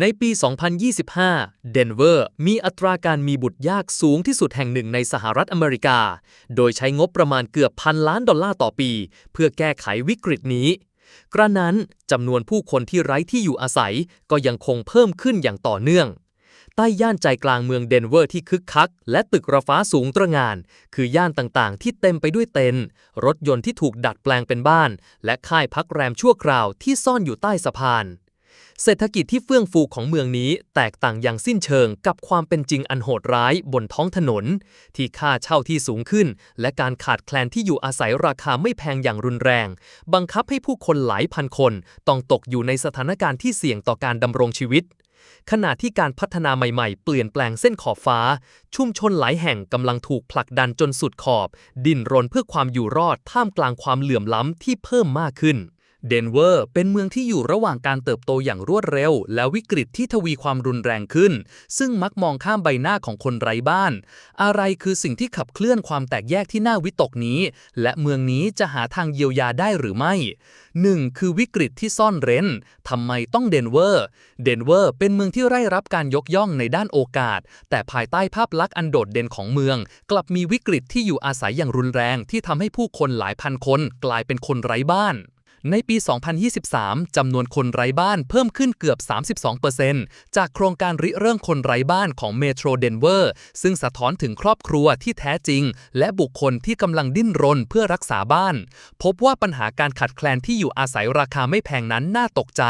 ในปี 2025 เดนเวอร์มีอัตราการมีบุตรยากสูงที่สุดแห่งหนึ่งในสหรัฐอเมริกา โดยใช้งบประมาณเกือบพันล้านดอลลาร์ต่อปี เพื่อแก้ไขวิกฤตนี้ กระนั้นจำนวนผู้คนที่ไร้ที่อยู่อาศัยก็ยังคงเพิ่มขึ้นอย่างต่อเนื่อง ใต้ย่านใจกลางเมืองเดนเวอร์ที่คึกคัก และตึกระฟ้าสูงตระหงาน คือย่านต่างๆ ที่เต็มไปด้วยเต็นท์รถยนต์ที่ถูกดัดแปลงเป็นบ้าน และค่ายพักแรมชั่วคราวที่ซ่อนอยู่ใต้สะพาน เศรษฐกิจที่เฟื่องฟูของเมืองนี้แตกต่างอย่างสิ้นเชิงกับความเป็นจริงอันโหดร้ายบนท้องถนน ที่ค่าเช่าที่สูงขึ้น และการขาดแคลนที่อยู่อาศัยราคาไม่แพงอย่างรุนแรง บังคับให้ผู้คนหลายพันคนต้องตกอยู่ในสถานการณ์ที่เสี่ยงต่อการดำรงชีวิต ขณะที่การพัฒนาใหม่ๆ เปลี่ยนแปลงเส้นขอบฟ้า ชุมชนหลายแห่งกำลังถูกผลักดันจนสุดขอบ ดิ้นรนเพื่อความอยู่รอดท่ามกลางความเหลื่อมล้ำที่เพิ่มมากขึ้น เดนเวอร์เป็นเมืองที่อยู่ระหว่างการเติบโตอย่างรวดเร็ว และวิกฤตที่ทวีความรุนแรงขึ้น ซึ่งมักมองข้ามใบหน้าของคนไร้บ้าน อะไรคือสิ่งที่ขับเคลื่อนความแตกแยกที่น่าวิตกนี้ และเมืองนี้จะหาทางเยียวยาได้หรือไม่ 1. คือวิกฤตที่ซ่อนเร้นทำไมต้องเดนเวอร์ เดนเวอร์เป็นเมืองที่ได้รับการยกย่องในด้านโอกาส แต่ภายใต้ภาพลักษณ์อันโดดเด่นของเมือง กลับมีวิกฤตที่อยู่อาศัยอย่างรุนแรงที่ทำให้ผู้คนหลายพันคนกลายเป็นคนไร้บ้าน ในปี 2023 จำนวนคนไร้บ้านเพิ่มขึ้นเกือบ 32%จากโครงการริเริ่มคนไร้บ้านของเมโทรเดนเวอร์ ซึ่งสะท้อนถึงครอบครัวที่แท้จริง และบุคคลที่กำลังดิ้นรนเพื่อรักษาบ้าน พบว่าปัญหาการขัดแคลนที่อยู่อาศัยราคาไม่แพงนั้นน่าตกใจ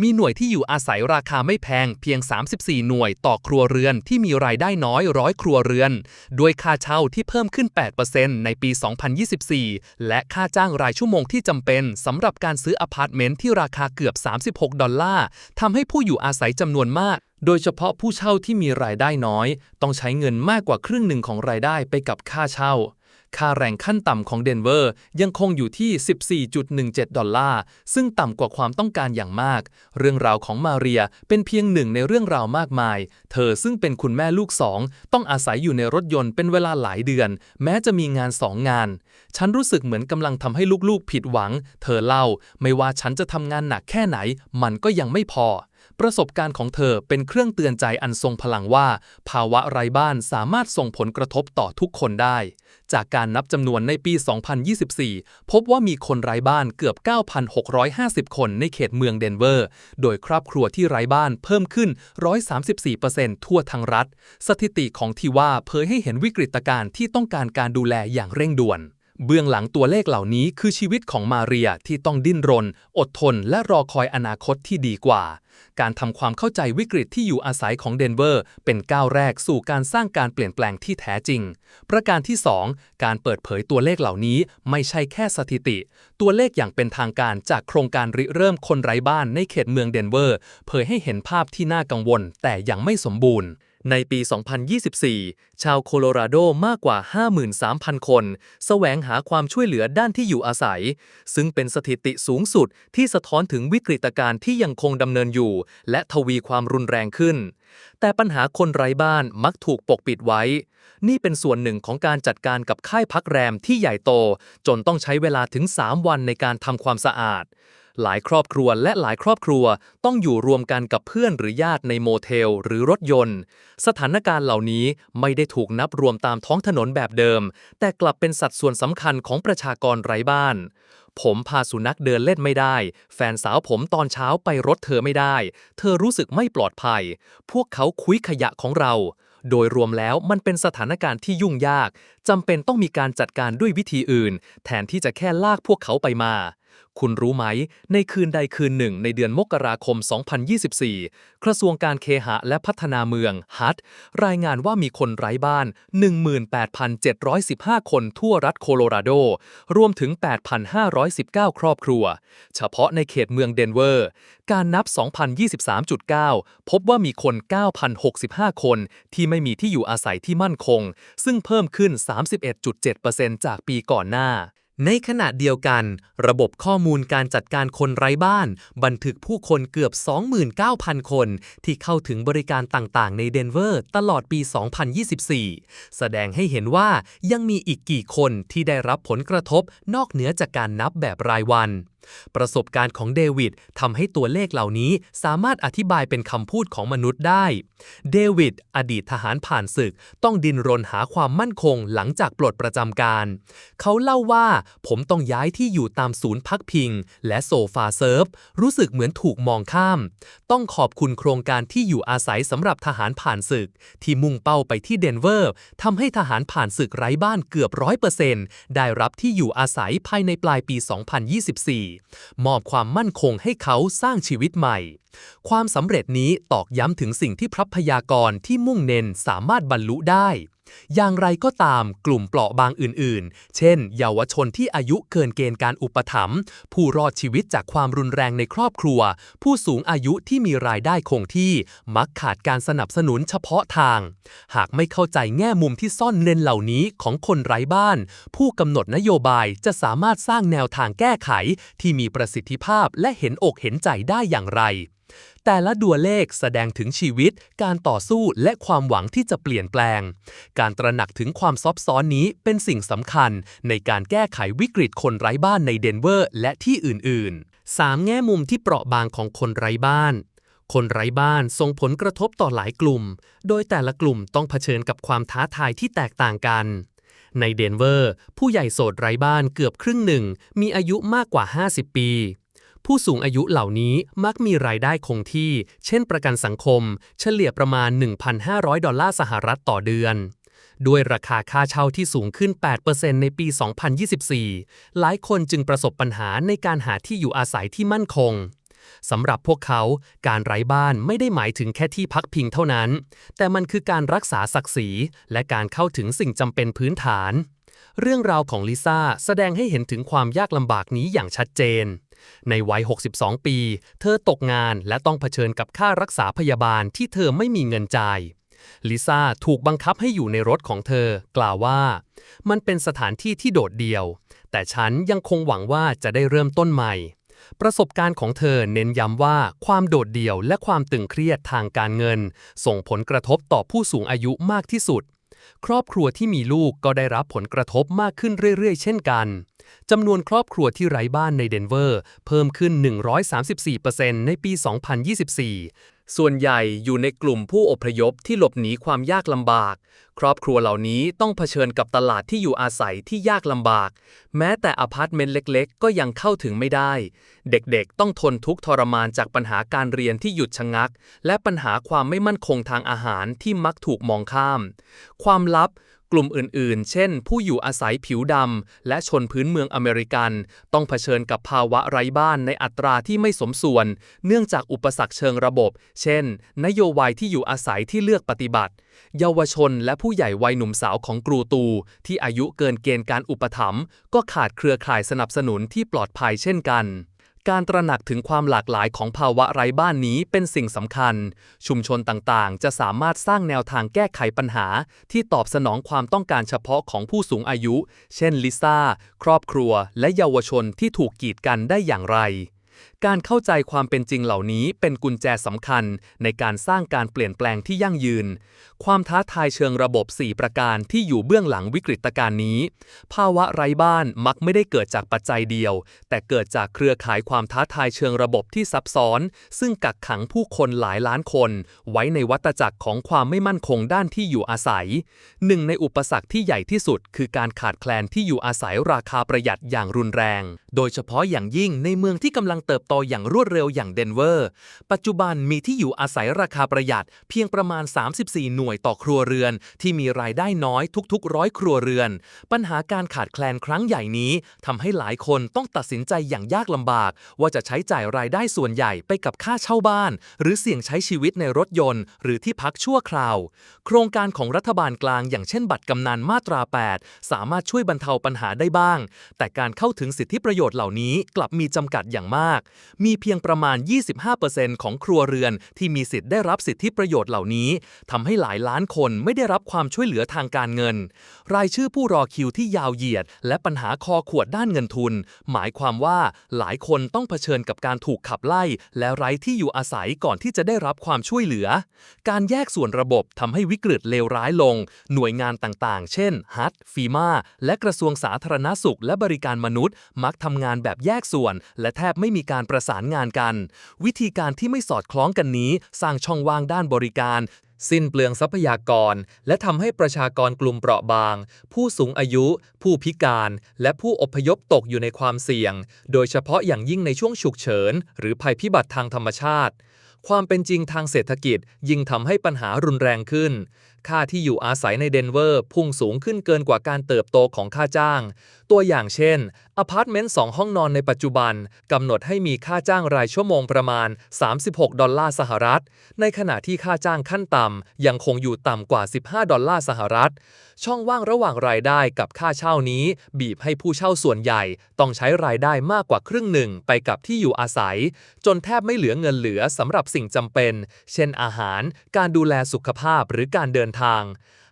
มีหน่วยที่อยู่อาศัยราคาไม่แพงเพียง 34 หน่วยต่อครัวเรือนที่มีรายได้น้อยร้อยครัวเรือน โดยค่าเช่าที่เพิ่มขึ้น 8%ในปี 2024 และค่าจ้างรายชั่วโมงที่จำเป็นสำหรับการซื้ออพาร์ตเมนต์ที่ราคาเกือบ 36 ดอลลาร์ทำให้ผู้อยู่อาศัยจำนวนมาก โดยเฉพาะผู้เช่าที่มีรายได้น้อย ต้องใช้เงินมากกว่าครึ่งหนึ่งของรายได้ไปกับค่าเช่า ค่าแรงขั้นต่ำของเดนเวอร์ยังคงอยู่ที่ 14.17 ดอลลาร์ ซึ่งต่ำกว่าความต้องการอย่างมาก เรื่องราวของมาเรียเป็นเพียงหนึ่งในเรื่องราวมากมาย เธอซึ่งเป็นคุณแม่ลูกสอง ต้องอาศัยอยู่ในรถยนต์เป็นเวลาหลายเดือน แม้จะมีงานสองงาน ฉันรู้สึกเหมือนกำลังทำให้ลูกๆ ผิดหวัง เธอเล่า ไม่ว่าฉันจะทำงานหนักแค่ไหน มันก็ยังไม่พอ ประสบการณ์ของเธอเป็นเครื่องเตือนใจอันทรงพลังว่า ภาวะไร้บ้านสามารถส่งผลกระทบต่อทุกคนได้ จากการนับจำนวนในปี 2024 พบว่ามีคนไร้บ้านเกือบ 9,650 คนในเขตเมืองเดนเวอร์ โดยครอบครัวที่ไร้บ้านเพิ่มขึ้น 134%ทั่วทั้งรัฐ สถิติของทีว่าเผยให้เห็นวิกฤตการณ์ที่ต้องการการดูแลอย่างเร่งด่วน เบื้องหลังตัวเลขเหล่านี้คือชีวิตของมาเรียที่ต้องดิ้นรน อดทน และรอคอยอนาคตที่ดีกว่า การทำความเข้าใจวิกฤตที่อยู่อาศัยของเดนเวอร์ เป็นก้าวแรกสู่การสร้างการเปลี่ยนแปลงที่แท้จริง ประการที่ 2 การเปิดเผยตัวเลขเหล่านี้ไม่ใช่แค่สถิติ ตัวเลขอย่างเป็นทางการจากโครงการริเริ่มคนไร้บ้านในเขตเมืองเดนเวอร์ เผยให้เห็นภาพที่น่ากังวล แต่ยังไม่สมบูรณ์ ในปี 2024 ชาวโคโลราโดมากกว่า 53,000 คนแสวงหาความช่วยเหลือด้านที่อยู่อาศัย ซึ่งเป็นสถิติสูงสุดที่สะท้อนถึงวิกฤตการณ์ที่ยังคงดำเนินอยู่ และทวีความรุนแรงขึ้น แต่ปัญหาคนไร้บ้านมักถูกปกปิดไว้ นี่เป็นส่วนหนึ่งของการจัดการกับค่ายพักแรมที่ใหญ่โต จนต้องใช้เวลาถึง 3 วันในการทำความสะอาด หลายครอบครัวและหลายครอบครัวต้องอยู่รวมกันกับเพื่อนหรือญาติในโมเทลหรือรถยนต์ สถานการณ์เหล่านี้ไม่ได้ถูกนับรวมตามท้องถนนแบบเดิม แต่กลับเป็นสัดส่วนสำคัญของประชากรไร้บ้าน ผมพาสุนัขเดินเล่นไม่ได้ แฟนสาวผมตอนเช้าไปรถเธอไม่ได้ เธอรู้สึกไม่ปลอดภัย พวกเขาคุยขยะของเราโดยรวมแล้วมันเป็นสถานการณ์ที่ยุ่งยากจำเป็นต้องมีการจัดการด้วยวิธีอื่น แทนที่จะแค่ลากพวกเขาไปมา คุณรู้ไหม ในคืนใดคืนหนึ่งในเดือนมกราคม 2024 กระทรวงการเคหะและพัฒนาเมืองฮัตรายงานว่ามีคนไร้บ้าน 18,715 คนทั่วรัฐโคโลราโด รวมถึง 8,519 ครอบครัว เฉพาะในเขตเมืองเดนเวอร์ การนับ 2023.9 พบว่ามีคน 9,065 คนที่ไม่มีที่อยู่อาศัยที่มั่นคง ซึ่งเพิ่มขึ้น 31.7%จากปีก่อนหน้า ในขณะเดียวกัน ระบบข้อมูลการจัดการคนไร้บ้าน บันทึกผู้คนเกือบ 29,000 คน ที่เข้าถึงบริการต่างๆ ในเดนเวอร์ตลอดปี 2024 แสดงให้เห็นว่ายังมีอีกกี่คนที่ได้รับผลกระทบนอกเหนือจากการนับแบบรายวัน ประสบการณ์ของเดวิดทำให้ตัวเลขเหล่านี้สามารถอธิบายเป็นคำพูดของมนุษย์ได้ เดวิด อดีตทหารผ่านศึก ต้องดินรนหาความมั่นคงหลังจากปลดประจำการ เขาเล่าว่า ผมต้องย้ายที่อยู่ตามศูนย์พักพิง และโซฟาเซิร์ฟ รู้สึกเหมือนถูกมองข้าม ต้องขอบคุณโครงการที่อยู่อาศัยสำหรับทหารผ่านศึก ที่มุ่งเป้าไปที่เดนเวอร์ทำให้ทหารผ่านศึกไร้บ้านเกือบร้อยเปอร์เซ็นต์ได้รับที่อยู่อาศัยภายในปลายปี 2024มอบความมั่นคงให้เขาสร้างชีวิตใหม่ ความสำเร็จนี้ตอกย้ำถึงสิ่งที่พระพยากรณ์ที่มุ่งเน้นสามารถบรรลุได้ อย่างไรก็ตามกลุ่มเปราะบางอื่นๆ เช่น เยาวชนที่อายุเกินเกณฑ์การอุปถัมภ์ผู้รอดชีวิตจากความรุนแรงในครอบครัว ผู้สูงอายุที่มีรายได้คงที่มักขาดการสนับสนุนเฉพาะทาง หากไม่เข้าใจแง่มุมที่ซ่อนเร้นเหล่านี้ของคนไร้บ้าน ผู้กำหนดนโยบายจะสามารถสร้างแนวทางแก้ไข ที่มีประสิทธิภาพและเห็นอกเห็นใจได้อย่างไร แต่ละดัวเลขแสดงถึงชีวิต การต่อสู้และความหวังที่จะเปลี่ยนแปลง การตระหนักถึงความซับซ้อนนี้เป็นสิ่งสำคัญ ในการแก้ไขวิกฤตคนไร้บ้านในเดนเวอร์และที่อื่น ๆ 3 แง่มุมที่เปราะบางของคนไร้บ้าน คนไร้บ้านส่งผลกระทบต่อหลายกลุ่ม โดยแต่ละกลุ่มต้องเผชิญกับความท้าทายที่แตกต่างกัน ในเดนเวอร์ ผู้ใหญ่โสดไร้บ้านเกือบครึ่งหนึ่ง มีอายุมากกว่า 50 ปี ผู้สูงอายุเหล่านี้มักมีรายได้คงที่ เช่นประกันสังคม เฉลี่ยประมาณ 1,500 ดอลลาร์สหรัฐต่อเดือน ด้วยราคาค่าเช่าที่สูงขึ้น 8%ในปี 2024 หลายคนจึงประสบปัญหาในการหาที่อยู่อาศัยที่มั่นคงสำหรับพวกเขาการไร้บ้านไม่ได้หมายถึงแค่ที่พักพิงเท่านั้น แต่มันคือการรักษาศักดิ์ศรี และการเข้าถึงสิ่งจำเป็นพื้นฐาน เรื่องราวของลิซ่าแสดงให้เห็นถึงความยากลำบากนี้อย่างชัดเจน ในวัย 62 ปี เธอตกงานและต้องเผชิญกับค่ารักษาพยาบาลที่เธอไม่มีเงินจ่ายลิซ่าถูกบังคับให้อยู่ในรถของเธอ กล่าวว่า มันเป็นสถานที่ที่โดดเดี่ยว แต่ฉันยังคงหวังว่าจะได้เริ่มต้นใหม่ ประสบการณ์ของเธอเน้นย้ำว่าความโดดเดี่ยวและความตึงเครียดทางการเงิน ส่งผลกระทบต่อผู้สูงอายุมากที่สุด ครอบครัวที่มีลูกก็ได้รับผลกระทบมากขึ้นเรื่อยๆ เช่นกันจำนวนครอบครัวที่ไร้บ้านในเดนเวอร์ เพิ่มขึ้น 134%ในปี 2024 ส่วนใหญ่อยู่ในกลุ่มผู้อพยพที่หลบหนีความยากลำบาก ครอบครัวเหล่านี้ต้องเผชิญกับตลาดที่อยู่อาศัยที่ยากลำบาก แม้แต่อพาร์ตเมนต์เล็กๆ ก็ยังเข้าถึงไม่ได้ เด็กๆ ต้องทนทุกข์ทรมานจากปัญหาการเรียนที่หยุดชะงัก และปัญหาความไม่มั่นคงทางอาหารที่มักถูกมองข้าม ความลับ กลุ่มอื่นๆ เช่น ผู้อยู่อาศัยผิวดำ และชนพื้นเมืองอเมริกัน ต้องเผชิญกับภาวะไร้บ้านในอัตราที่ไม่สมส่วน เนื่องจากอุปสรรคเชิงระบบ เช่น นโยบายที่อยู่อาศัยที่เลือกปฏิบัติ เยาวชนและผู้ใหญ่วัยหนุ่มสาวของกรูตู ที่อายุเกินเกณฑ์การอุปถัมภ์ก็ขาดเครือข่ายสนับสนุนที่ปลอดภัยเช่นกัน การตระหนักถึงความหลากหลายของภาวะไร้บ้านนี้เป็นสิ่งสำคัญ ชุมชนต่างๆ จะสามารถสร้างแนวทางแก้ไขปัญหา ที่ตอบสนองความต้องการเฉพาะของผู้สูงอายุ เช่นลิซ่า ครอบครัว และเยาวชนที่ถูกกีดกันได้อย่างไร การเข้าใจความเป็นจริงเหล่านี้เป็นกุญแจสำคัญในการสร้างการเปลี่ยนแปลงที่ยั่งยืน ความท้าทายเชิงระบบ 4 ประการที่อยู่เบื้องหลังวิกฤตการณ์นี้ ภาวะไร้บ้านมักไม่ได้เกิดจากปัจจัยเดียว แต่เกิดจากเครือข่ายความท้าทายเชิงระบบที่ซับซ้อน ซึ่งกักขังผู้คนหลายล้านคน ไว้ในวัฏจักรของความไม่มั่นคงด้านที่อยู่อาศัย หนึ่งในอุปสรรคที่ใหญ่ที่สุด คือการขาดแคลนที่อยู่อาศัยราคาประหยัดอย่างรุนแรง โดยเฉพาะอย่างยิ่งในเมืองที่กำลังเติบโตอย่างรวดเร็วอย่างเดนเวอร์ ปัจจุบันมีที่อยู่อาศัยราคาประหยัดเพียงประมาณ 34 หน่วยต่อครัวเรือน ที่มีรายได้น้อยทุกๆร้อยครัวเรือน ปัญหาการขาดแคลนครั้งใหญ่นี้ทำให้หลายคนต้องตัดสินใจอย่างยากลำบาก ว่าจะใช้จ่ายรายได้ส่วนใหญ่ไปกับค่าเช่าบ้าน หรือเสี่ยงใช้ชีวิตในรถยนต์ หรือที่พักชั่วคราว โครงการของรัฐบาลกลาง อย่างเช่นบัตรกำนันมาตรา 8 สามารถช่วยบรรเทาปัญหาได้บ้าง แต่การเข้าถึงสิทธิประโยชน์เหล่านี้กลับมีจำกัดอย่างมากมีเพียงประมาณ 25%ของครัวเรือนที่มีสิทธิ์ได้รับสิทธิประโยชน์เหล่านี้ทำให้หลายล้านคนไม่ได้รับความช่วยเหลือทางการเงิน รายชื่อผู้รอคิวที่ยาวเหยียด และปัญหาคอขวดด้านเงินทุน หมายความว่าหลายคนต้องเผชิญกับการถูกขับไล่ และไร้ที่อยู่อาศัยก่อนที่จะได้รับความช่วยเหลือ การแยกส่วนระบบทำให้วิกฤตเลวร้ายลง หน่วยงานต่างๆ เช่นฮัตฟีมาและกระทรวงสาธารณสุขและบริการมนุษย์ มักทำงานแบบแยกส่วน และแทบไม่มีการประสานงานกัน วิธีการที่ไม่สอดคล้องกันนี้ สร้างช่องว่างด้านบริการ สิ้นเปลืองทรัพยากร และทำให้ประชากรกลุ่มเปราะบาง ผู้สูงอายุ ผู้พิการ และผู้อพยพตกอยู่ในความเสี่ยง โดยเฉพาะอย่างยิ่งในช่วงฉุกเฉิน หรือภัยพิบัติทางธรรมชาติความเป็นจริงทางเศรษฐกิจยิ่งทำให้ปัญหารุนแรงขึ้น ค่าที่อยู่อาศัยในเดนเวอร์พุ่งสูงขึ้นเกินกว่าการเติบโตของค่าจ้างตัวอย่างเช่นอพาร์ตเมนต์ 2 ห้องนอนในปัจจุบันกำหนดให้มีค่าจ้างรายชั่วโมงประมาณ 36 ดอลลาร์สหรัฐ ในขณะที่ค่าจ้างขั้นต่ำยังคงอยู่ต่ำกว่า 15 ดอลลาร์สหรัฐ ช่องว่างระหว่างรายได้กับค่าเช่านี้ บีบให้ผู้เช่าส่วนใหญ่ ต้องใช้รายได้มากกว่าครึ่งหนึ่งไปกับที่อยู่อาศัย จนแทบไม่เหลือเงินเหลือสำหรับสิ่งจำเป็น เช่นอาหาร การดูแลสุขภาพหรือการเดินทาง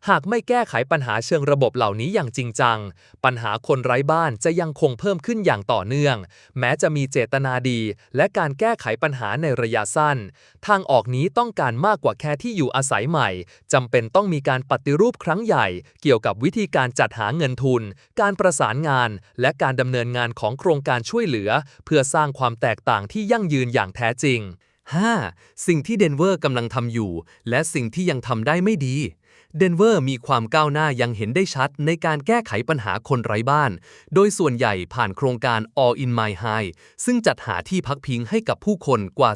หากไม่แก้ไขปัญหาเชิงระบบเหล่านี้อย่างจริงจัง ปัญหาคนไร้บ้านจะยังคงเพิ่มขึ้นอย่างต่อเนื่อง แม้จะมีเจตนาดี และการแก้ไขปัญหาในระยะสั้น ทางออกนี้ต้องการมากกว่าแค่ที่อยู่อาศัยใหม่จำเป็นต้องมีการปฏิรูปครั้งใหญ่ เกี่ยวกับวิธีการจัดหาเงินทุน การประสานงาน และการดำเนินงานของโครงการช่วยเหลือ เพื่อสร้างความแตกต่างที่ยั่งยืนอย่างแท้จริง 5. สิ่งที่เดนเวอร์กำลังทำอยู่ และสิ่งที่ยังทำได้ไม่ดี เดนเวอร์มีความก้าวหน้ายังเห็นได้ชัดในการแก้ไขปัญหาคนไร้บ้าน โดยส่วนใหญ่ผ่านโครงการ All in My High ซึ่งจัดหาที่พักพิงให้กับผู้คนกว่า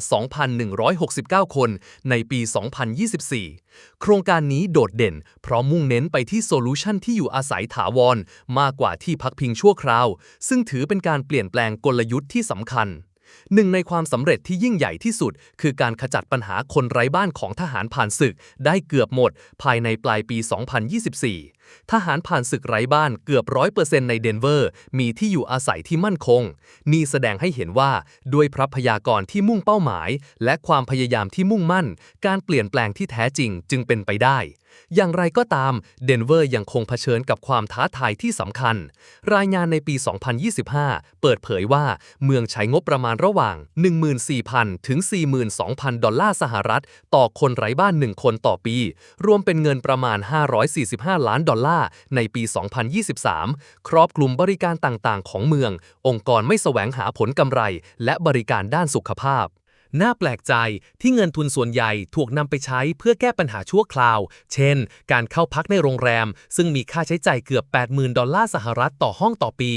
2,169 คนในปี 2024 โครงการนี้โดดเด่น เพราะมุ่งเน้นไปที่โซลูชันที่อยู่อาศัยถาวร มากกว่าที่พักพิงชั่วคราว ซึ่งถือเป็นการเปลี่ยนแปลงกลยุทธ์ที่สำคัญ หนึ่งในความสำเร็จที่ยิ่งใหญ่ที่สุด คือการขจัดปัญหาคนไร้บ้านของทหารผ่านศึก ได้เกือบหมด ภายในปลายปี 2024 ทหารผ่านศึกไร้บ้านเกือบร้อยเปอร์เซ็นต์ในเดนเวอร์ มีที่อยู่อาศัยที่มั่นคง นี่แสดงให้เห็นว่า ด้วยพระพยากรที่มุ่งเป้าหมาย และความพยายามที่มุ่งมั่น การเปลี่ยนแปลงที่แท้จริงจึงเป็นไปได้ อย่างไรก็ตาม เดนเวอร์ยังคงเผชิญกับความท้าทายที่สำคัญ รายงานในปี 2025 เปิดเผยว่าเมืองใช้งบประมาณระหว่าง 14,000 ถึง 42,000 ดอลลาร์สหรัฐ ต่อคนไร้บ้าน 1 คนต่อปี รวมเป็นเงินประมาณ 545 ล้านดอลลาร์ในปี 2023 ครอบคลุมบริการต่างๆ ของเมือง องค์กรไม่แสวงหาผลกำไร และบริการด้านสุขภาพ น่าแปลกใจที่เงินทุนส่วนใหญ่ถูกนำไปใช้เพื่อแก้ปัญหาชั่วคราว เช่น การเข้าพักในโรงแรม ซึ่งมีค่าใช้จ่ายเกือบ 80,000 ดอลลาร์สหรัฐต่อห้องต่อปี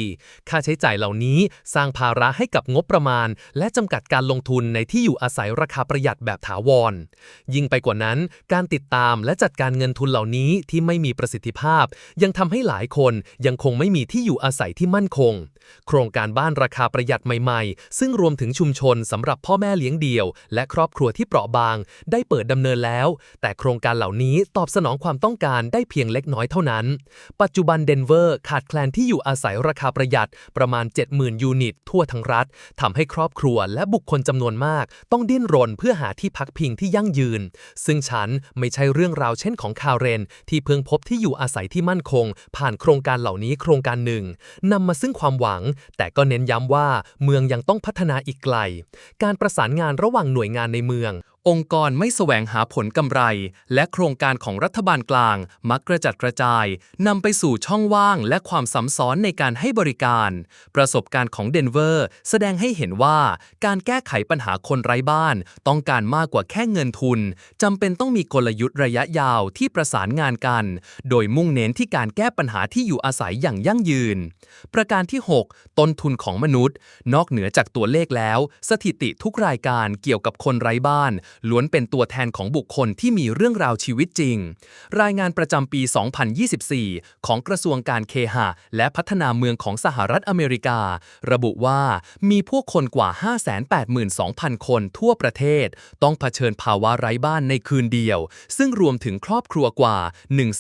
ค่าใช้จ่ายเหล่านี้สร้างภาระให้กับงบประมาณ และจำกัดการลงทุนในที่อยู่อาศัยราคาประหยัดแบบถาวร ยิ่งไปกว่านั้น การติดตามและจัดการเงินทุนเหล่านี้ที่ไม่มีประสิทธิภาพ ยังทำให้หลายคนยังคงไม่มีที่อยู่อาศัยที่มั่นคง โครงการบ้านราคาประหยัดใหม่ ๆ ซึ่งรวมถึงชุมชนสำหรับพ่อแม่เลี้ยงเดี่ยวและครอบครัวที่เปราะบาง ได้เปิดดำเนินแล้ว แต่โครงการเหล่านี้ตอบสนองความต้องการได้เพียงเล็กน้อยเท่านั้น ปัจจุบันเดนเวอร์ขาดแคลนที่อยู่อาศัยราคาประหยัดประมาณ 70,000 ยูนิต ทั่วทั้งรัฐทำให้ครอบครัวและบุคคลจำนวนมาก ต้องดิ้นรนเพื่อหาที่พักพิงที่ยั่งยืน ซึ่งฉันไม่ใช่เรื่องราวเช่นของคาเรน ที่เพิ่งพบที่อยู่อาศัยที่มั่นคง ผ่านโครงการเหล่านี้โครงการหนึ่งนำมาซึ่งความหวัง แต่ก็เน้นย้ำว่าเมืองยังต้องพัฒนาอีกไกล การประสานงานระหว่างหน่วยงานในเมือง องค์กรไม่แสวงหาผลกำไร และโครงการของรัฐบาลกลาง มักกระจัดกระจายนำไปสู่ช่องว่างและความซ้ำซ้อนในการให้บริการ ประสบการณ์ของเดนเวอร์แสดงให้เห็นว่าการแก้ไขปัญหาคนไร้บ้าน ต้องการมากกว่าแค่เงินทุนจำเป็นต้องมีกลยุทธ์ระยะยาวที่ประสานงานกัน โดยมุ่งเน้นที่การแก้ปัญหาที่อยู่อาศัยอย่างยั่งยืน ประการที่ 6 ต้นทุนของมนุษย์ นอกเหนือจากตัวเลขแล้ว สถิติทุกรายการเกี่ยวกับคนไร้บ้านล้วนเป็นตัวแทนของบุคคลที่มีเรื่องราวชีวิตจริง รายงานประจำปี 2024 ของกระทรวงการเคหะ และพัฒนาเมืองของสหรัฐอเมริกา ระบุว่ามีผู้คนกว่า 582,000 คนทั่วประเทศ ต้องเผชิญภาวะไร้บ้านในคืนเดียว ซึ่งรวมถึงครอบครัวกว่า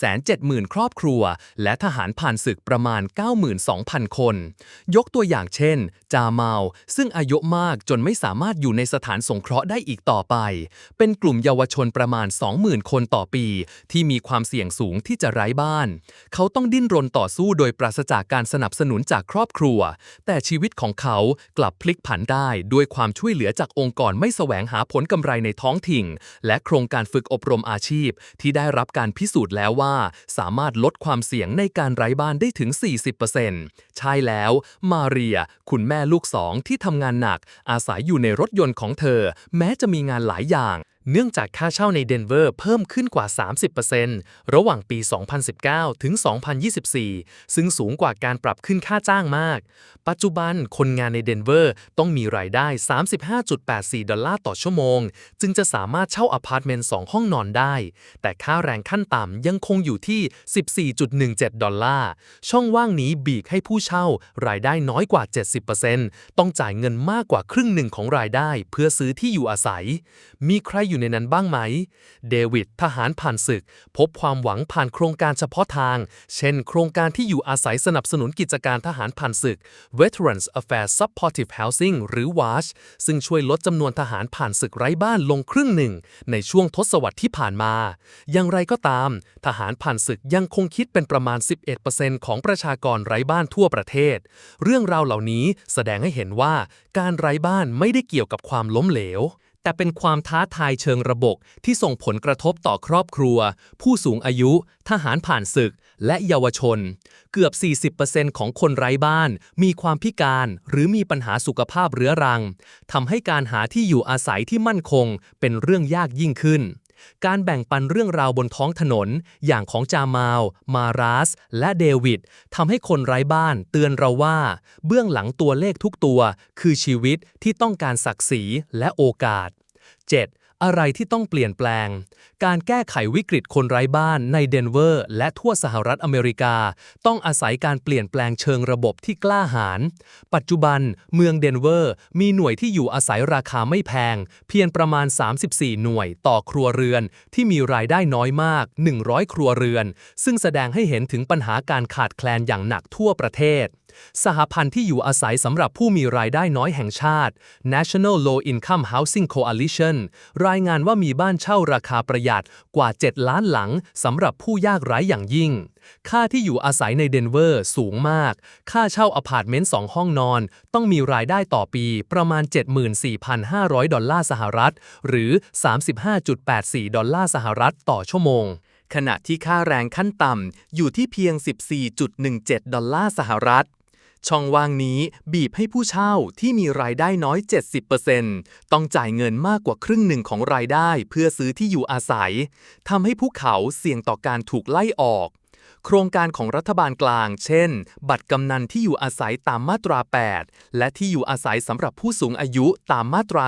170,000 ครอบครัว และทหารผ่านศึกประมาณ 92,000 คน ยกตัวอย่างเช่น จาเมา ซึ่งอายุมากจนไม่สามารถอยู่ในสถานสงเคราะห์ได้อีกต่อไปเป็นกลุ่มเยาวชนประมาณ 20,000 คนต่อปี ที่มีความเสี่ยงสูงที่จะไร้บ้าน เขาต้องดิ้นรนต่อสู้โดยปราศจากการสนับสนุนจากครอบครัว แต่ชีวิตของเขากลับพลิกผันได้ด้วยความช่วยเหลือจากองค์กรไม่แสวงหาผลกำไรในท้องถิ่น และโครงการฝึกอบรมอาชีพ ที่ได้รับการพิสูจน์แล้วว่า สามารถลดความเสี่ยงในการไร้บ้านได้ถึง 40%ใช่แล้ว มาเรีย คุณแม่ลูกสองที่ทำงานหนัก อาศัยอยู่ในรถยนต์ของเธอ แม้จะมีงานหลายอย่างเนื่องจากค่าเช่าในเดนเวอร์เพิ่มขึ้นกว่า 30%ระหว่างปี 2019 ถึง 2024 ซึ่งสูงกว่าการปรับขึ้นค่าจ้างมาก ปัจจุบันคนงานในเดนเวอร์ต้องมีรายได้ 35.84 ดอลลาร์ต่อชั่วโมง จึงจะสามารถเช่าอพาร์ตเมนต์ 2 ห้องนอนได้ แต่ค่าแรงขั้นต่ำยังคงอยู่ที่ 14.17 ดอลลาร์ ช่องว่างนี้บีบให้ผู้เช่ารายได้น้อยกว่า 70%ต้องจ่ายเงินมากกว่าครึ่งหนึ่งของรายได้ เพื่อซื้อที่อยู่อาศัย มีใครอยู่ในนั้นบ้างไหม เดวิดทหารผ่านศึก พบความหวังผ่านโครงการเฉพาะทาง เช่น โครงการที่อยู่อาศัยสนับสนุนกิจการทหารผ่านศึก Veterans Affairs Supportive Housing หรือ WASH ซึ่งช่วยลดจำนวนทหารผ่านศึกไร้บ้านลงครึ่งหนึ่ง ในช่วงทศวรรษที่ผ่านมา อย่างไรก็ตาม ทหารผ่านศึกยังคงคิดเป็นประมาณ 11%ของประชากรไร้บ้านทั่วประเทศ เรื่องราวเหล่านี้แสดงให้เห็นว่าการไร้บ้านไม่ได้เกี่ยวกับความล้มเหลว แต่เป็นความท้าทายเชิงระบบที่ส่งผลกระทบต่อครอบครัว ผู้สูงอายุ ทหารผ่านศึก และเยาวชน เกือบ 40%ของคนไร้บ้าน มีความพิการหรือมีปัญหาสุขภาพเรื้อรังทำให้การหาที่อยู่อาศัยที่มั่นคงเป็นเรื่องยากยิ่งขึ้น การแบ่งปันเรื่องราวบนท้องถนน อย่างของจามาว มาราสและเดวิดทำให้คนไร้บ้านเตือนเราว่า เบื้องหลังตัวเลขทุกตัว คือชีวิตที่ต้องการศักดิ์ศรีและโอกาส 7. อะไรที่ต้องเปลี่ยนแปลง การแก้ไขวิกฤตคนไร้บ้านในเดนเวอร์ และทั่วสหรัฐอเมริกา ต้องอาศัยการเปลี่ยนแปลงเชิงระบบที่กล้าหาญปัจจุบัน เมืองเดนเวอร์ มีหน่วยที่อยู่อาศัยราคาไม่แพง เพียงประมาณ 34 หน่วยต่อครัวเรือน ที่มีรายได้น้อยมาก 100 ครัวเรือน ซึ่งแสดงให้เห็นถึงปัญหาการขาดแคลนอย่างหนักทั่วประเทศสหพันธ์ที่อยู่อาศัยสำหรับผู้มีรายได้น้อยแห่งชาติ National Low Income Housing Coalition รายงานว่ามีบ้านเช่าราคาประหยัดกว่า 7 ล้านหลังสำหรับผู้ยากไร้อย่างยิ่ง ค่าที่อยู่อาศัยในเดนเวอร์สูงมาก ค่าเช่าอพาร์ตเมนต์2ห้องนอน ต้องมีรายได้ต่อปีประมาณ 74,500 ดอลลาร์สหรัฐ หรือ 35.84 ดอลลาร์สหรัฐต่อชั่วโมง ขณะที่ค่าแรงขั้นต่ำอยู่ที่เพียง 14.17 ดอลลาร์สหรัฐ ช่องว่างนี้บีบให้ผู้เช่าที่มีรายได้น้อย 70%ต้องจ่ายเงินมากกว่าครึ่งหนึ่งของรายได้เพื่อซื้อที่อยู่อาศัยทำให้พวกเขาเสี่ยงต่อการถูกไล่ออก โครงการของรัฐบาลกลาง เช่น บัตรกำนันที่อยู่อาศัยตามมาตรา 8 และที่อยู่อาศัยสำหรับผู้สูงอายุตามมาตรา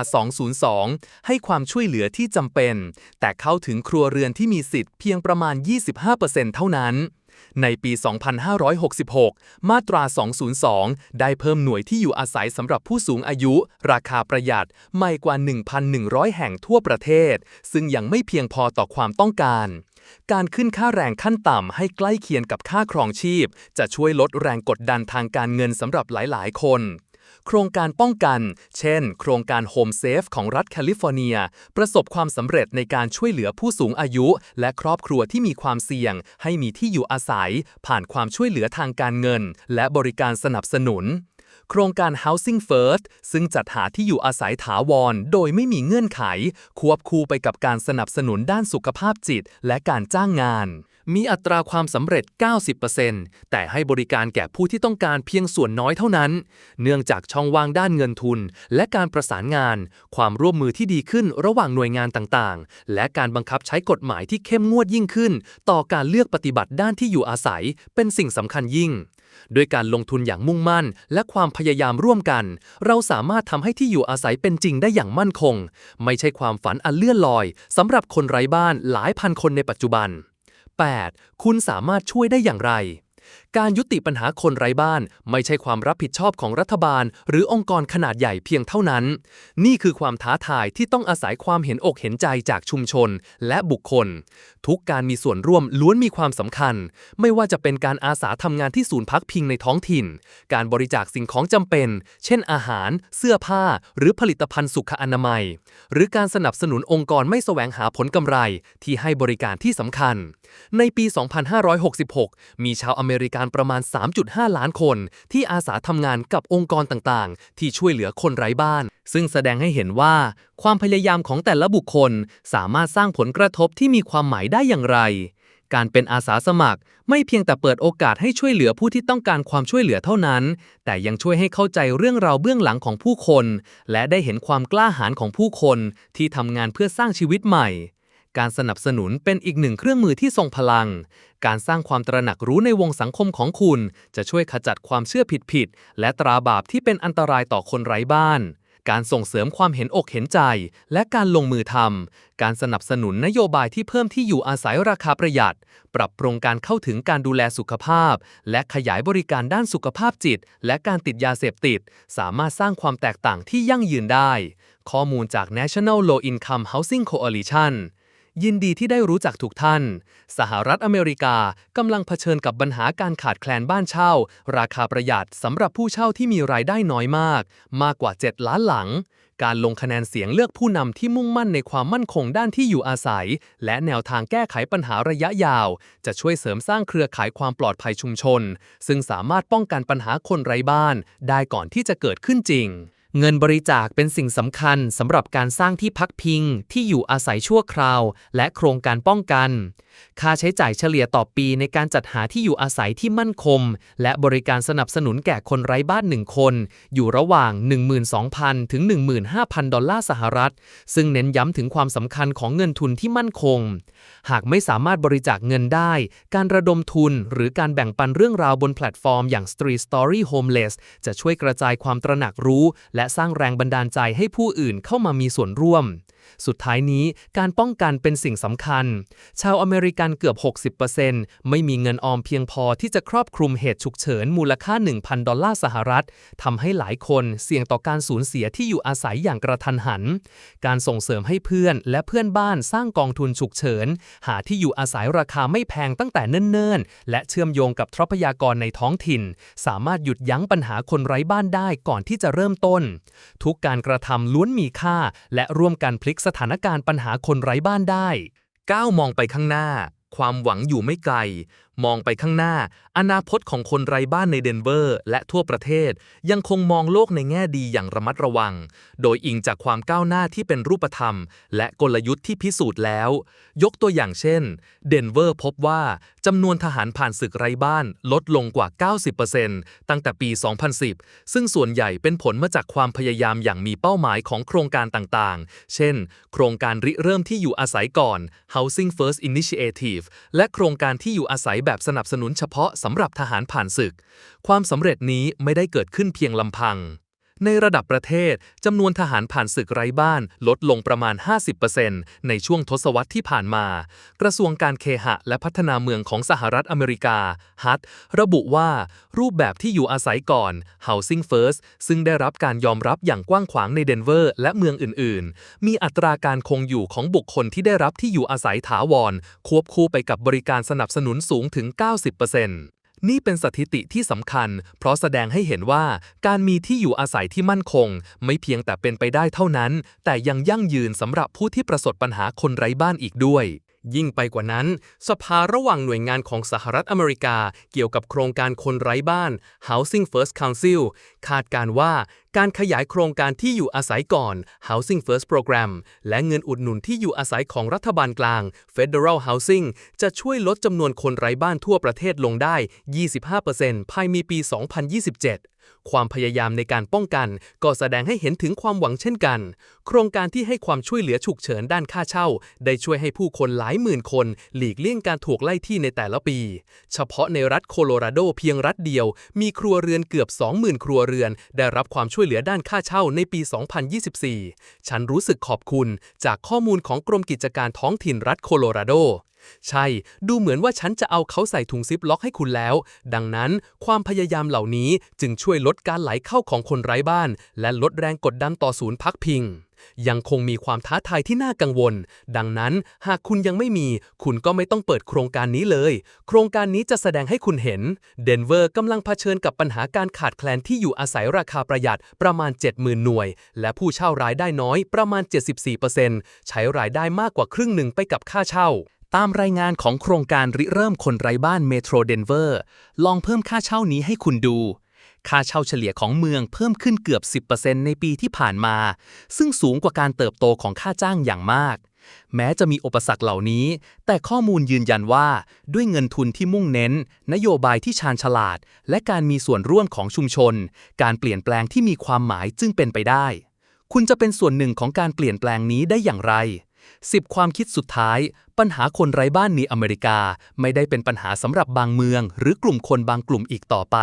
202 ให้ความช่วยเหลือที่จำเป็น แต่เข้าถึงครัวเรือนที่มีสิทธิ์เพียงประมาณ 25%เท่านั้น ในปี 2566 มาตรา 202 ได้เพิ่มหน่วยที่อยู่อาศัยสำหรับผู้สูงอายุ ราคาประหยัดไม่กว่า 1,100 แห่งทั่วประเทศ ซึ่งยังไม่เพียงพอต่อความต้องการการขึ้นค่าแรงขั้นต่ำให้ใกล้เคียงกับค่าครองชีพ จะช่วยลดแรงกดดันทางการเงินสำหรับหลาย ๆ คน โครงการป้องกัน เช่น โครงการ Home Safe ของรัฐแคลิฟอร์เนีย ประสบความสำเร็จในการช่วยเหลือผู้สูงอายุ และครอบครัวที่มีความเสี่ยง ให้มีที่อยู่อาศัย ผ่านความช่วยเหลือทางการเงิน และบริการสนับสนุนโครงการ Housing First ซึ่งจัดหาที่อยู่อาศัยถาวร โดยไม่มีเงื่อนไข ควบคู่ไปกับการสนับสนุนด้านสุขภาพจิต และการจ้างงาน มีอัตราความสำเร็จ 90%แต่ให้บริการแก่ผู้ที่ต้องการเพียงส่วนน้อยเท่านั้น เนื่องจากช่องว่างด้านเงินทุน และการประสานงาน ความร่วมมือที่ดีขึ้นระหว่างหน่วยงานต่างๆ และการบังคับใช้กฎหมายที่เข้มงวดยิ่งขึ้น ต่อการเลือกปฏิบัติด้านที่อยู่อาศัย เป็นสิ่งสำคัญยิ่งด้วยการลงทุนอย่างมุ่งมั่น และความพยายามร่วมกัน เราสามารถทำให้ที่อยู่อาศัยเป็นจริงได้อย่างมั่นคง ไม่ใช่ความฝันอันเลื่อนลอยสำหรับคนไร้บ้านหลายพันคนในปัจจุบัน 8. คุณสามารถช่วยได้อย่างไร การยุติปัญหาคนไร้บ้าน ไม่ใช่ความรับผิดชอบของรัฐบาล หรือองค์กรขนาดใหญ่เพียงเท่านั้น นี่คือความท้าทายที่ต้องอาศัยความเห็นอกเห็นใจจากชุมชน และบุคคล ทุกการมีส่วนร่วมล้วนมีความสำคัญ ไม่ว่าจะเป็นการอาสาทำงานที่ศูนย์พักพิงในท้องถิ่น การบริจาคสิ่งของจำเป็น เช่น อาหาร เสื้อผ้า หรือผลิตภัณฑ์สุขอนามัย หรือการสนับสนุนองค์กรไม่แสวงหาผลกำไร ที่ให้บริการที่สำคัญ ในปี 2566 มีชาวอเมริกันประมาณ 3.5 ล้านคน ที่อาสาทำงานกับองค์กรต่างๆ ที่ช่วยเหลือคนไร้บ้าน ซึ่งแสดงให้เห็นว่า ความพยายามของแต่ละบุคคล สามารถสร้างผลกระทบที่มีความหมายได้อย่างไร การเป็นอาสาสมัคร ไม่เพียงแต่เปิดโอกาสให้ช่วยเหลือผู้ที่ต้องการความช่วยเหลือเท่านั้น แต่ยังช่วยให้เข้าใจเรื่องราวเบื้องหลังของผู้คน และได้เห็นความกล้าหาญของผู้คนที่ทำงานเพื่อสร้างชีวิตใหม่ การสนับสนุนเป็นอีกหนึ่งเครื่องมือที่ทรงพลัง การสร้างความตระหนักรู้ในวงสังคมของคุณ จะช่วยขจัดความเชื่อผิดๆ และตราบาปที่เป็นอันตรายต่อคนไร้บ้าน การส่งเสริมความเห็นอกเห็นใจ และการลงมือทำ การสนับสนุนนโยบายที่เพิ่มที่อยู่อาศัยราคาประหยัด ปรับปรุงการเข้าถึงการดูแลสุขภาพ และขยายบริการด้านสุขภาพจิต และการติดยาเสพติด สามารถสร้างความแตกต่างที่ยั่งยืนได้ข้อมูลจาก National Low Income Housing Coalition ยินดีที่ได้รู้จักทุกท่าน สหรัฐอเมริกากำลังเผชิญกับปัญหาการขาดแคลนบ้านเช่า ราคาประหยัดสำหรับผู้เช่าที่มีรายได้น้อยมาก มากกว่า 7 ล้านหลัง การลงคะแนนเสียงเลือกผู้นำที่มุ่งมั่นในความมั่นคงด้านที่อยู่อาศัย และแนวทางแก้ไขปัญหาระยะยาว จะช่วยเสริมสร้างเครือข่ายความปลอดภัยชุมชน ซึ่งสามารถป้องกันปัญหาคนไร้บ้าน ได้ก่อนที่จะเกิดขึ้นจริง เงินบริจาคเป็นสิ่งสำคัญสำหรับการสร้างที่พักพิง ที่อยู่อาศัยชั่วคราว และโครงการป้องกัน ค่าใช้จ่ายเฉลี่ยต่อปีในการจัดหาที่อยู่อาศัยที่มั่นคง และบริการสนับสนุนแก่คนไร้บ้านหนึ่งคน อยู่ระหว่าง 12,000 ถึง 15,000 ดอลลาร์สหรัฐ ซึ่งเน้นย้ำถึงความสำคัญของเงินทุนที่มั่นคง หากไม่สามารถบริจาคเงินได้ การระดมทุน หรือการแบ่งปันเรื่องราวบนแพลตฟอร์ม อย่าง Street Story Homeless จะช่วยกระจายความตระหนักรู้และและสร้างแรงบันดาลใจให้ผู้อื่นเข้ามามีส่วนร่วม สุดท้ายนี้การป้องกันเป็นสิ่งสำคัญ ชาวอเมริกันเกือบ 60%ไม่มีเงินออมเพียงพอที่จะครอบคลุมเหตุฉุกเฉินมูลค่า 1,000 ดอลลาร์สหรัฐทำให้หลายคนเสี่ยงต่อการสูญเสียที่อยู่อาศัยอย่างกระทันหัน การส่งเสริมให้เพื่อนและเพื่อนบ้านสร้างกองทุนฉุกเฉิน หาที่อยู่อาศัยราคาไม่แพงตั้งแต่เนิ่นๆ และเชื่อมโยงกับทรัพยากรในท้องถิ่น สามารถหยุดยั้งปัญหาคนไร้บ้านได้ก่อนที่จะเริ่มต้น ทุกการกระทำล้วนมีค่าและร่วมกันพลิกสถานการณ์ปัญหาคนไร้บ้านได้ ก้าวมองไปข้างหน้า ความหวังอยู่ไม่ไกลมองไปข้างหน้า อนาคตของคนไร้บ้านในเดนเวอร์ และทั่วประเทศ ยังคงมองโลกในแง่ดีอย่างระมัดระวัง โดยอิงจากความก้าวหน้าที่เป็นรูปธรรม และกลยุทธ์ที่พิสูจน์แล้ว ยกตัวอย่างเช่น เดนเวอร์พบว่าจำนวนทหารผ่านศึกไร้บ้านลดลงกว่า 90%ตั้งแต่ปี 2010 ซึ่งส่วนใหญ่เป็นผลมาจากความพยายามอย่างมีเป้าหมายของโครงการต่างๆ เช่น โครงการริเริ่มที่อยู่อาศัยก่อน Housing First Initiative และโครงการที่อยู่อาศัยแบบสนับสนุนเฉพาะสำหรับทหารผ่านศึก ความสำเร็จนี้ไม่ได้เกิดขึ้นเพียงลำพัง ในระดับประเทศ จำนวนทหารผ่านศึกไร้บ้านลดลงประมาณ 50%ในช่วงทศวรรษที่ผ่านมา กระทรวงการเคหะและพัฒนาเมืองของสหรัฐอเมริกา ฮัตระบุว่า รูปแบบที่อยู่อาศัยก่อน Housing First ซึ่งได้รับการยอมรับอย่างกว้างขวางในเดนเวอร์และเมืองอื่น ๆ มีอัตราการคงอยู่ของบุคคลที่ได้รับที่อยู่อาศัยถาวร ควบคู่ไปกับบริการสนับสนุนสูงถึง 90% นี่เป็นสถิติที่สำคัญ เพราะแสดงให้เห็นว่าการมีที่อยู่อาศัยที่มั่นคง ไม่เพียงแต่เป็นไปได้เท่านั้น แต่ยังยั่งยืนสำหรับผู้ที่ประสบปัญหาคนไร้บ้านอีกด้วย ยิ่งไปกว่านั้น สภาระหว่างหน่วยงานของสหรัฐอเมริกาเกี่ยวกับโครงการคนไร้บ้าน Housing First Council คาดการว่าการขยายโครงการที่อยู่อาศัยก่อน Housing First Program และเงินอุดหนุนที่อยู่อาศัยของรัฐบาลกลาง Federal Housing จะช่วยลดจำนวนคนไร้บ้านทั่วประเทศลงได้ 25%ภายในปี 2027 ความพยายามในการป้องกันก็แสดงให้เห็นถึงความหวังเช่นกัน โครงการที่ให้ความช่วยเหลือฉุกเฉินด้านค่าเช่า ได้ช่วยให้ผู้คนหลายหมื่นคน หลีกเลี่ยงการถูกไล่ที่ในแต่ละปี เฉพาะในรัฐโคโลราโดเพียงรัฐเดียว มีครัวเรือนเกือบ 20,000 ครัวเรือน ได้รับความช่วยเหลือด้านค่าเช่าในปี 2024 ฉันรู้สึกขอบคุณ จากข้อมูลของกรมกิจการท้องถิ่นรัฐโคโลราโด ใช่ ดูเหมือนว่าฉันจะเอาเขาใส่ถุงซิปล็อกให้คุณแล้ว ดังนั้นความพยายามเหล่านี้จึงช่วยลดการไหลเข้าของคนไร้บ้าน และลดแรงกดดันต่อศูนย์พักพิง ยังคงมีความท้าทายที่น่ากังวล ดังนั้นหากคุณยังไม่มี คุณก็ไม่ต้องเปิดโครงการนี้เลย โครงการนี้จะแสดงให้คุณเห็น เดนเวอร์กำลังเผชิญกับปัญหาการขาดแคลนที่อยู่อาศัยราคาประหยัดประมาณ 70,000 หน่วย และผู้เช่ารายได้น้อยประมาณ 74%ใช้รายได้มากกว่าครึ่งหนึ่งไปกับค่าเช่า ตามรายงานของโครงการริเริ่มคนไร้บ้านเมโทรเดนเวอร์ ลองเพิ่มค่าเช่านี้ให้คุณดู ค่าเช่าเฉลี่ยของเมืองเพิ่มขึ้นเกือบ 10%ในปีที่ผ่านมา ซึ่งสูงกว่าการเติบโตของค่าจ้างอย่างมาก แม้จะมีอุปสรรคเหล่านี้ แต่ข้อมูลยืนยันว่า ด้วยเงินทุนที่มุ่งเน้น นโยบายที่ชาญฉลาด และการมีส่วนร่วมของชุมชน การเปลี่ยนแปลงที่มีความหมายจึงเป็นไปได้ คุณจะเป็นส่วนหนึ่งของการเปลี่ยนแปลงนี้ได้อย่างไร 10 ความคิดสุดท้าย ปัญหาคนไร้บ้านในอเมริกา ไม่ได้เป็นปัญหาสำหรับบางเมือง หรือกลุ่มคนบางกลุ่มอีกต่อไป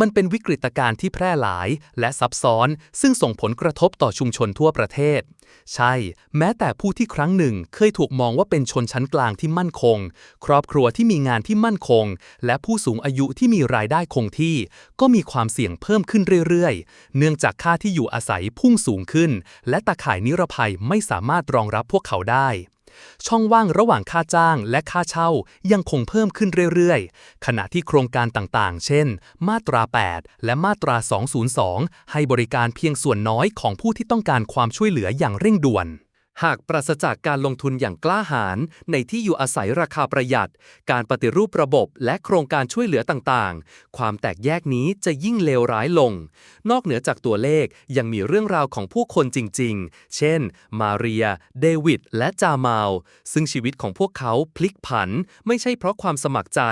มันเป็นวิกฤตการณ์ที่แพร่หลายและซับซ้อน ซึ่งส่งผลกระทบต่อชุมชนทั่วประเทศ ใช่ แม้แต่ผู้ที่ครั้งหนึ่งเคยถูกมองว่าเป็นชนชั้นกลางที่มั่นคง ครอบครัวที่มีงานที่มั่นคง และผู้สูงอายุที่มีรายได้คงที่ ก็มีความเสี่ยงเพิ่มขึ้นเรื่อยๆ เนื่องจากค่าที่อยู่อาศัยพุ่งสูงขึ้น และตาข่ายนิรภัยไม่สามารถรองรับพวกเขาได้ ช่องว่างระหว่างค่าจ้างและค่าเช่ายังคงเพิ่มขึ้นเรื่อยๆ ขณะที่โครงการต่างๆ เช่น มาตรา 8 และมาตรา 202 ให้บริการเพียงส่วนน้อยของผู้ที่ต้องการความช่วยเหลืออย่างเร่งด่วน หากปราศจากการลงทุนอย่างกล้าหาญในที่อยู่อาศัยราคาประหยัด การปฏิรูประบบและโครงการช่วยเหลือต่างๆ ความแตกแยกนี้จะยิ่งเลวร้ายลง นอกเหนือจากตัวเลขยังมีเรื่องราวของผู้คนจริงๆ เช่น มาเรีย เดวิด และจามาล ซึ่งชีวิตของพวกเขาพลิกผัน ไม่ใช่เพราะความสมัครใจ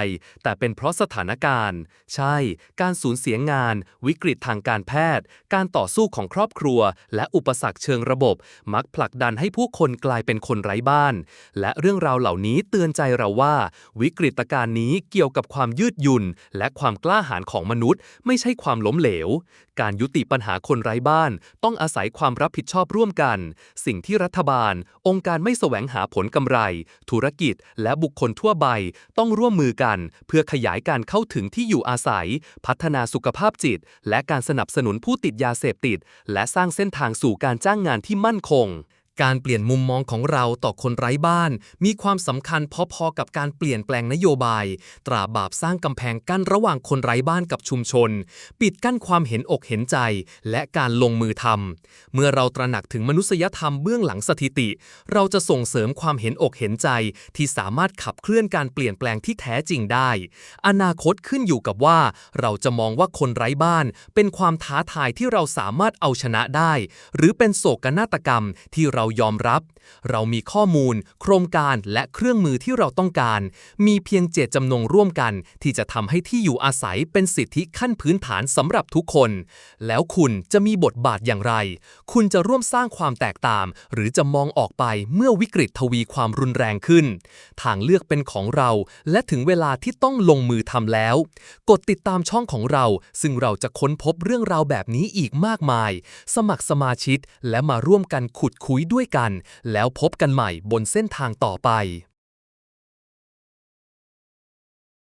แต่เป็นเพราะสถานการณ์ ใช่ การสูญเสียงาน วิกฤตทางการแพทย์ การต่อสู้ของครอบครัว และอุปสรรคเชิงระบบ มักผลักดันให้ผู้คนกลายเป็นคนไร้บ้าน และเรื่องราวเหล่านี้เตือนใจเราว่า วิกฤตการณ์นี้เกี่ยวกับความยืดหยุ่น และความกล้าหาญของมนุษย์ ไม่ใช่ความล้มเหลว การยุติปัญหาคนไร้บ้าน ต้องอาศัยความรับผิดชอบร่วมกัน สิ่งที่รัฐบาล องค์การไม่แสวงหาผลกำไร ธุรกิจ และบุคคลทั่วไปต้องร่วมมือกัน เพื่อขยายการเข้าถึงที่อยู่อาศัย พัฒนาสุขภาพจิต และการสนับสนุนผู้ติดยาเสพติด และสร้างเส้นทางสู่การจ้างงานที่มั่นคง การเปลี่ยนมุมมองของเราต่อคนไร้บ้าน มีความสำคัญพอๆกับการเปลี่ยนแปลงนโยบาย ตราบาปสร้างกำแพงกั้นระหว่างคนไร้บ้านกับชุมชน ปิดกั้นความเห็นอกเห็นใจ และการลงมือทำเมื่อเราตระหนักถึงมนุษยธรรมเบื้องหลังสถิติ เราจะส่งเสริมความเห็นอกเห็นใจ ที่สามารถขับเคลื่อนการเปลี่ยนแปลงที่แท้จริงได้ อนาคตขึ้นอยู่กับว่า เราจะมองว่าคนไร้บ้าน เป็นความท้าทายที่เราสามารถเอาชนะได้ หรือเป็นโศกนาฏกรรมที่เราเรายอมรับ เรามีข้อมูล โครงการและเครื่องมือที่เราต้องการ มีเพียงเจตจำนงร่วมกัน ที่จะทำให้ที่อยู่อาศัยเป็นสิทธิขั้นพื้นฐานสำหรับทุกคน แล้วคุณจะมีบทบาทอย่างไร คุณจะร่วมสร้างความแตกต่างหรือจะมองออกไปเมื่อวิกฤตทวีความรุนแรงขึ้น ทางเลือกเป็นของเรา และถึงเวลาที่ต้องลงมือทำแล้ว กดติดตามช่องของเรา ซึ่งเราจะค้นพบเรื่องราวแบบนี้อีกมากมาย สมัครสมาชิกและมาร่วมกันขุดคุยด้วยกัน แล้วพบกันใหม่บนเส้นทางต่อไป